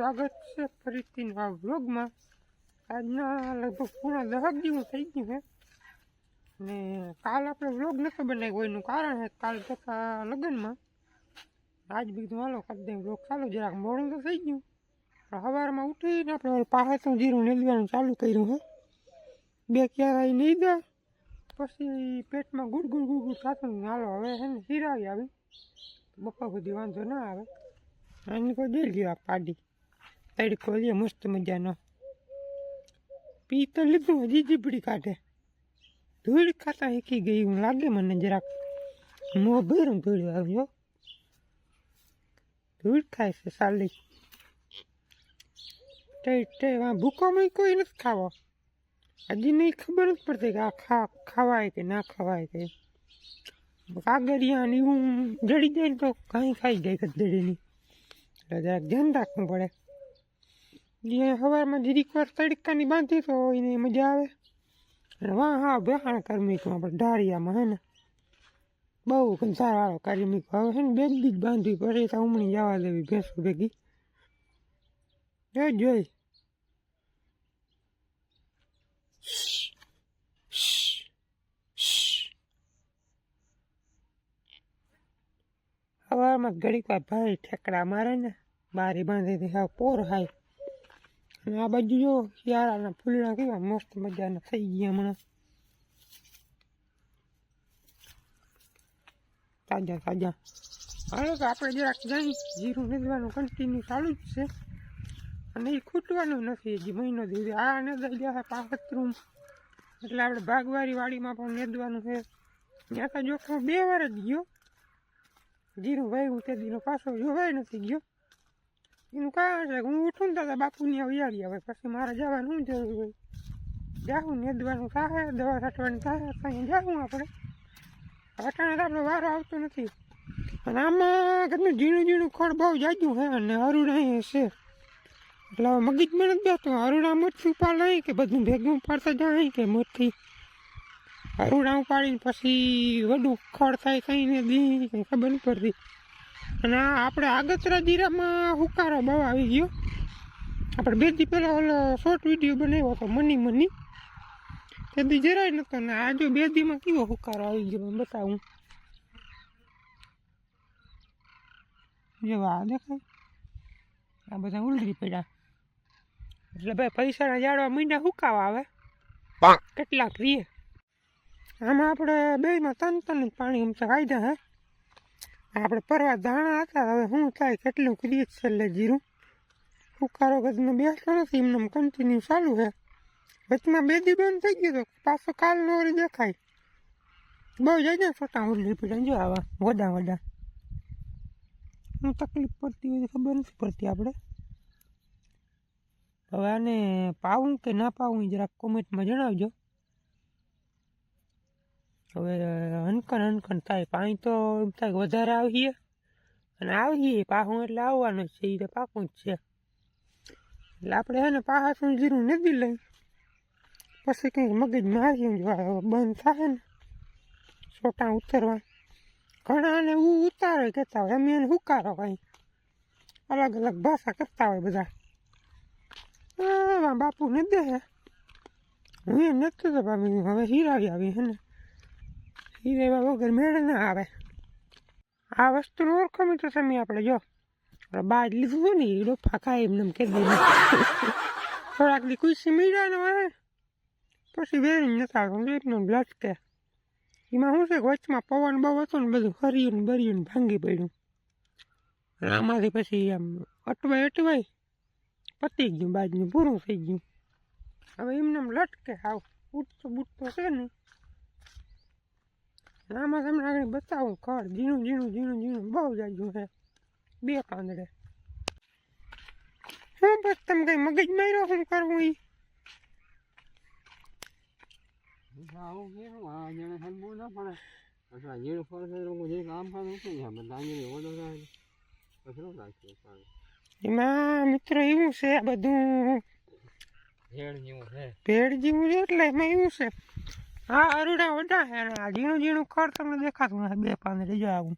સ્વાગત છે ફરીથી નવા વ્લોગમાં. આજના લગભગ પૂરા દહક જેવું થઈ ગયું છે. ને કાલ આપણે વ્લોગ નથી બનાવ્યો, એનું કારણ છે કાલ થતા લગ્નમાં. આજ બીજું હાલો દે વ્લોગ. ચાલુ જરાક મોડું તો થઈ ગયું. પણ સવારમાં ઉઠીને આપણે ઓલું જીરું નીંદવાનું ચાલુ કર્યું હે બે ક્યારાય નીંદા પછી પેટમાં ગુડ ગુડ ગુડ ગુડ થતું હાલો, હવે છે ને હીરાવી આવી. બપોર બધી વાંધો ના આવે. એની કોઈ દે ગયો આ પાડી. તડકો લે મસ્ત મજાનો પી તો લીધું હજી જીબડી કાઢે ધૂળ ખાતા શીખી ગઈ હું લાગે મને જરાક મોં ભર્યું ધૂળ આવ્યો ધૂળ ખાય છે સાલી તે તે આ ભૂકોમાં કોઈ નથી ખાવો હજી નહીં ખબર નથી પડતી કે આ ખા ખવાય કે ના ખવાય કે કાગળિયા ને એવું જડી જાય ને તો કાંઈ ખાઈ જાય ગધેડીની એટલે જરાક ધ્યાન રાખવું પડે જે સવારમાં જરીક વાર તડકાની બાંધી તો એને મજા આવે. અને વાહ હા, બેહાણ કાર્મિકમાં આપણે ઢાળિયામાં હે ને. બહુ કંસારવાળો કરી મૂક્યો હવે છે ને, બે બીજ બાંધવી પડે તો ઉમણી જવા દેવી ભેંસો ભેગી. જોઈ જોઈ. હવામાં ઘડીક વાર ભાઈ ઠેકડા મારે ને, બારી બાંધી દે હા પોર હાય. અને આ બાજુ જો શિયાળાના ફૂલના કેવા મસ્ત મજાના થઈ ગયા હમણાં. તાજા તાજા. હાલો તો આપણે જરાક જઈ, જીરું નીંદવાનું કન્ટિન્યુ ચાલુ જ છે. અને એ ખૂટવાનું નથી હજી, મહિનો દીધી આ નેદાઈ ગયા પાહતરું એટલે આપણે ભાગવારી વાડીમાં પણ નેદવાનું છે. ત્યાં તો જોખમ બે વાર જ ગયો. જીરું ભાઈ હું તે દીનો પાછો જોવાય નથી ગયો. એનું કારણ છે હું ઉઠું ને તો બાપુની વિયાળી આવે પછી મારે જવાનું શું જરૂર હોય? જાઉં નેદવાનું થાય દવા છાંટવાની થાય ત્યાં જાઉં આપણે. અટાણે તો આપણો વારો આવતો નથી. અને આમાં કેટલું ઝીણું ઝીણું ખોળ બહુ જાજું છે અને હરુડા છે. એટલે હવે મગજ મને જ બેઠું હરુડા મઠથી ઉપાડ નહીં કે બધું ભેગું ઉપાડતા જાય કે મઠથી હરુડા ઉપાડીને પછી વડું ખોળ થાય કહીને દી, કંઈ ખબર નહીં પડતી. અને આપણે આગતરા દીરામાં હુકારો બહુ આવી ગયો. આપણે બે દી પહેલાં ઓલો શોર્ટ વીડિયો બનાવ્યો હતો મની મની. તે દી જરાય નહોતો ને આ જો બે દીમાં કેવો હુકારો આવી ગયો મને બતાવું. જેવા દેખાય. આ બધા ઉલરી પડ્યા. એટલે ભાઈ પૈસાના જાડવા મીંડા હુકાવા આવે. કેટલાક રીએ. આમાં આપણે બેમાં તન તન જ પાણી આમ તો કાઢ્યા હે. આપણે પરવા દાણા હતા, હવે શું થાય કેટલું કરીએ છેલ્લે જીરું? હુકારો કદનો બેસતો નથી એમને કન્ટિન્યુ ચાલુ છે. વચમાં બે દી બંધ થઈ ગયો તો પાછો કાલ નોરી દેખાય. બહુ જાય છોટા ઉરલી પીડા, જો આવા વડા વડા. શું તકલીફ પડતી હોય ખબર નથી પડતી આપણે. હવે આને પાવું કે ના પાવું જરાક કોમેન્ટમાં જણાવજો. હવે હનકન હનકન થાય. પાણી તો એમ થાય વધારે આવીએ. અને આવીએ, પાહું એટલે આવવાનું છે. એ તો પાકું જ છે. એટલે આપણે હે ને પાહાશું જીરું નથી લઈ. પછી કંઈક મગજ મારી બંધ થાય ને. છોટા ઉતરવા. ઘણાને હું ઉતારે કહેતા હોય. અમે એને હુકારો કંઈ અલગ અલગ ભાષા કરતા હોય બધા. બાપુ ને દે. હું એ નથી તો ભાભી હવે હીરાવી આવી હે ને. હીરેવા વગર મેળ ના આવે. આ વસ્તુનું ઓળખમી તો તમે આપણે જો. બાદ લીધું હતું ને એ ડોફા ખાય એમને એમ કહી દઈએ થોડાક દી કુસી મીડાનો આવે પછી વેરી નથી આવતું બ્લડ લટકે. એમાં શું છે કે વચમાં પવન બહુ હતો ને બધું હર્યું ને બર્યું ને ભાંગી પડ્યું. આમાંથી પછી આમ અટવાય અટવાય પતી ગયું, બાજનું પૂરું થઈ ગયું. હવે એમને એમ લટકે આવ ઉઠતો બૂટતો છે ને આમાં તમને આગળ બતાવું ખડ ઝીણું ઝીણું ઝીણું ઝીણું બહુ જાજું છે. બે પાંદડે. શું બસ તમે કઈ મગજ માર્યો શું કરવું ઈ? એમાં મિત્રો એવું છે આ બધું. ભેળ જેવું છે. ભેડ જેવું છે એટલે એમાં એવું છે. હા અરુડા વડા છે અને આ ઝીણું ઝીણું ખડ તમને દેખાતું નથી. બે પાંદડે જો આવું.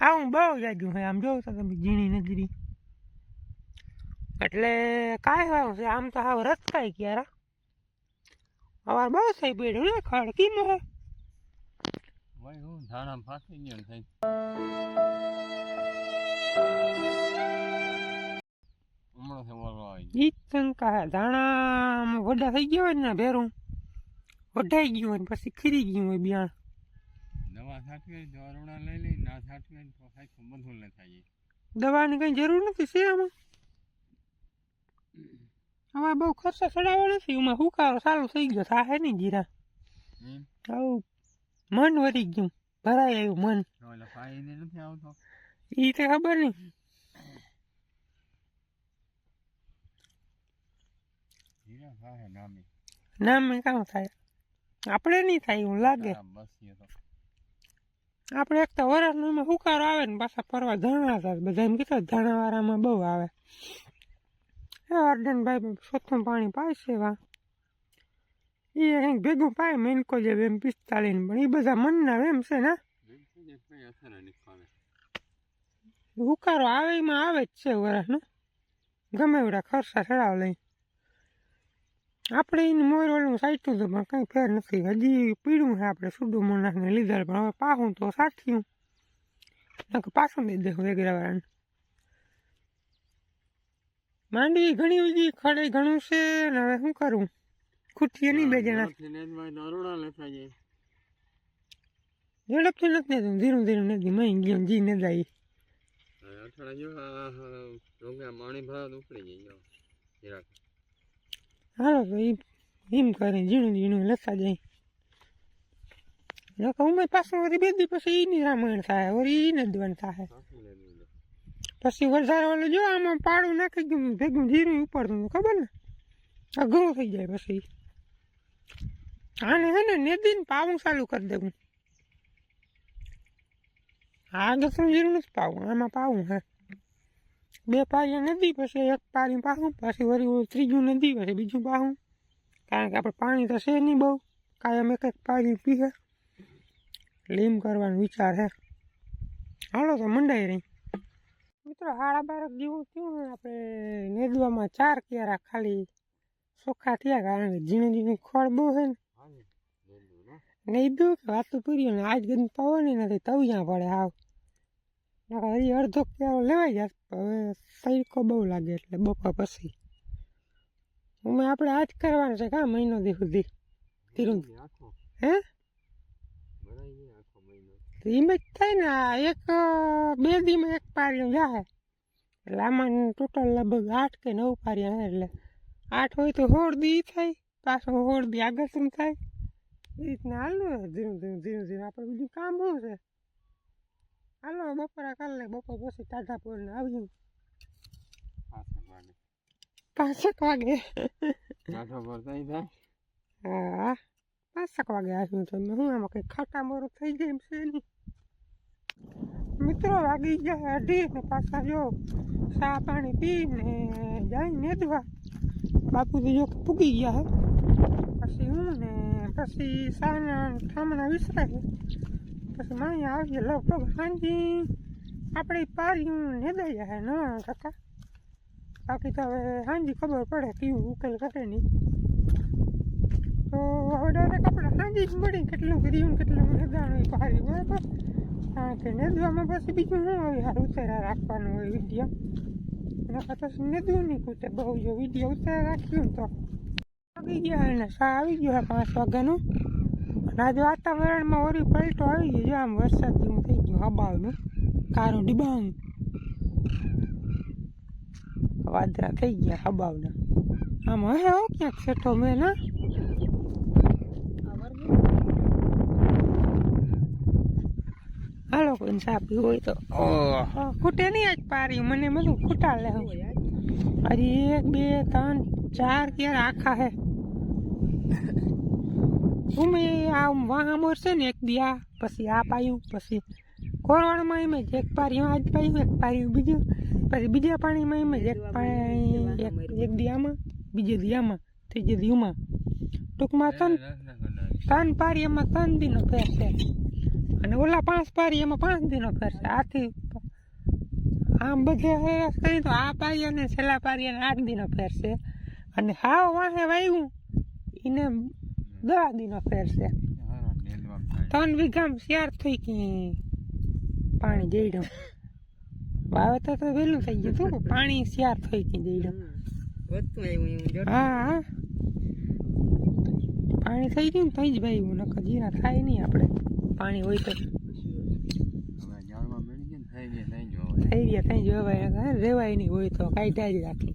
આવું બહુ જાગ્યું છે આમ જોઉં તો તમે ઝીણી નજરી. એટલે કાંઈ વાવું છે આમ તો હાવ રસ્તાય ગયા રા અવાર બહુ થઈ પડ્યું ને ખડ. કીમ હે? ધાણા ગયો થઈ. ઈ શંકા ધાણા વડા થઈ ગયા હોય ને ભેરું. વઢાઈ ગયું હોય ને પછી ખીરી ગયું હોય બિયાણ દવા છાંટવી અરુણા લઈ લઈ ના છાંટવી તો તો બધું લે થાય દવાની કઈ જરૂર નથી છે આમાં? હવે બહુ ખર્ચો ચડાવ્યો નથી એમાં હુકારો સારો થઈ ગયો થાય નહીં જીરા. આવું મન વરી ગયું ભરાઈ આવ્યું મન. નથી આવતો? એ તો ખબર નહીં. નામે કામ થાય? આપણે નહીં થાય એવું લાગે. આપણે એક તો વરસનો એમાં હુકારો આવે ને પાછા ફરવા ધાણા થાય. બધા એમ કીધા ધાણાવાળામાં બહુ આવે. એ અર્જનભાઈ સોથું પાણી પાય છે વા એ કંઈક ભેગું પાય મેનકો જે એમ પિસ્તાલીસ પણ એ બધા મનના એમ છે ને. હુકારો આવે એમાં આવે જ છે વરસનો. ગમે એવડા ખર્ચા ચડાવ લઈ આપણે એની મોર ઓલું સાચું હતું પણ કંઈ ફેર નથી. હજી પીડું છે આપણે સુડું મોનાખને લીધા પણ હવે પાહું તો સાઠ્યું નકર પાછું દઈ દેવું વેગરાવાળાને. માંડવી ઘણી બધી ખડે ઘણું છે ને હવે શું કરું? ખૂટીએ નહીં બે જણા. ઝડપથી નથી ને ધીરું ધીરું નથી મહી ગયો જી ને જાય. અઠવાડિયા ભરાવ તો ઉપડી જાય હાલો તો એમ એમ કરે ઝીણું ઝીણું લખતા જાય. નકર ઉમેર પાછું વળી બે દી પછી એની રામાયણ થાય, વળી ઈ નદવન થાય. પાછું વધારે વાળું જો આમાં પાડું નાખી ગયું ભેગું જીરું ઉપડતું ખબર ને? અઘરું થઈ જાય પછી. આને હે ને નેદીને પાવું ચાલુ કરી દેવું. આગળ ગસું જીરું નથી પાવું, આમાં પાવું હે. બે પારિયા નદી પછી એક પારી પાહું પછી વળી ત્રીજું નદી પછી બીજું પાહું. કારણ કે આપણે પાણી તો છે નહીં બહુ. કાયમ એક એક પારી પીએ. લીમ કરવાનો વિચાર હે હાલો તો મંડાઈ રહી. મિત્રો હાડા બારક જેવું થયું ને આપણે નેદવામાં ચાર ક્યારા ખાલી ચોખ્ખા થયા કારણ કે ઝીણું ઝીણું ખોળ બહુ છે ને. નહીં દઉં કે વાતું પૂર્યું ને આજ ગંદ પવન નથી તવિયા પડે હાવ. નકર હજી અડધો ક્યારો લેવાઈ જાય. હવે તડકો બહુ લાગે એટલે બપોર પછી. અમે આપણે આજ કરવાનું છે કા મહિનો દી સુધી? ધીરું હે? ધીમે. જ થાય ને એક બે દીમાં એક પારિયું જાય. એટલે આમાં ટોટલ લગભગ આઠ કે નવ પારિયા આવે એટલે. આઠ હોય તો હોળ દી થાય પાછો હોળ દી આગળ થાય. એ રીતના હાલ ધીરું ધીરું ધીરું ધીરું આપણે બીજું કામ શું છે? હાલો બપોરા કાલે બપોર પછી ટાઢા પોરને આવ્યું. પાંચેક વાગે. કાંઠો પર થઈ જાય? હા પાંચેક વાગે આવ્યું તો મેં શું આમાં કંઈ ખાટા મોરું થઈ જાય એમ છે નહીં. મિત્રો વાગી ગયા અઢી ને પાછા જો ચા પાણી પીને જાય નેદવા બાપુજી જો પૂગી ગયા હે. પછી હું ને પછી સાના ઠામણા વિસરાય. પછી માય આવીએ. લગભગ સાંજી આપણે પાર્યું નેદાઈ જાય ન કાકા? બાકી તો હવે સાંજી ખબર પડે કેવું ઉકેલ કરે નહીં તો હવે ડાયરેક્ટ આપણે સાંજી જ મળી કેટલું કર્યું કેટલું નેદાણું પારી બરાબર? કારણ કે નેદવામાં પછી બીજું શું હોય? સારું ઉતારા રાખવાનું હોય વીડિયો. એના પછી નેદવું નહીં કૂતે બહુ જો વીડિયો ઉતારા રાખ્યું તો. આવી ગયા અને સા આવી ગયો પાંચ વાગ્યાનું? આજે વાતાવરણમાં ઓરી પલટો આવી ગયો જો આમ વરસાદ જેવું થઈ ગયું હબાવનું કારું ડિબાંગ વાદરા થઈ ગયા હબાવના આમ હે હો ક્યાંક સેઠો મેં ના હાલો કોઈ ચા પીવું હોય તો ઓહ ખૂટે નહીં આજ પારી મને બધું ખૂટા લે હજી એક બે ત્રણ ચાર ક્યારે આખા હે ઉમે આમ વાહ મોરશે ને એક દિયા પછી આ પાયું પછી કોરવાડમાં એમ જ એક પાર્યું આજ પાયું એક પાર્યું બીજું પછી બીજા પાણીમાં એમ જ એક પાણી એક એક દી આમાં બીજે દિયામાં ત્રીજે દી ટૂંકમાં ત્રણ ત્રણ પારી એમાં ત્રણ દીનો ફેર છે. અને ઓલા પાંચ પારી એમાં પાંચ દીનો ફેર છે. આથી આમ બધે હરેરાશ કરી તો આ પારી અને છેલ્લા પારી આઠ દિનો ફેર છે. અને હાવ વાહે વાવ્યું એને દસ દિનો ફેર છે ત્રણ વીઘામાં શિયાર થઈ ગઈ પાણી જઈડું વાવેતર તો વહેલું થઈ ગયું હતું પાણી શિયાર થઈ ગઈ એવું હા પાણી થઈ ગયું ને થઈ જ ભાઈ હું નકર જીરા થાય નહીં આપણે પાણી હોય તો હવે થઈ ગયા થઈ જ રેવાય રેવાય નહીં હોય તો કાઢ્યા જ રાખી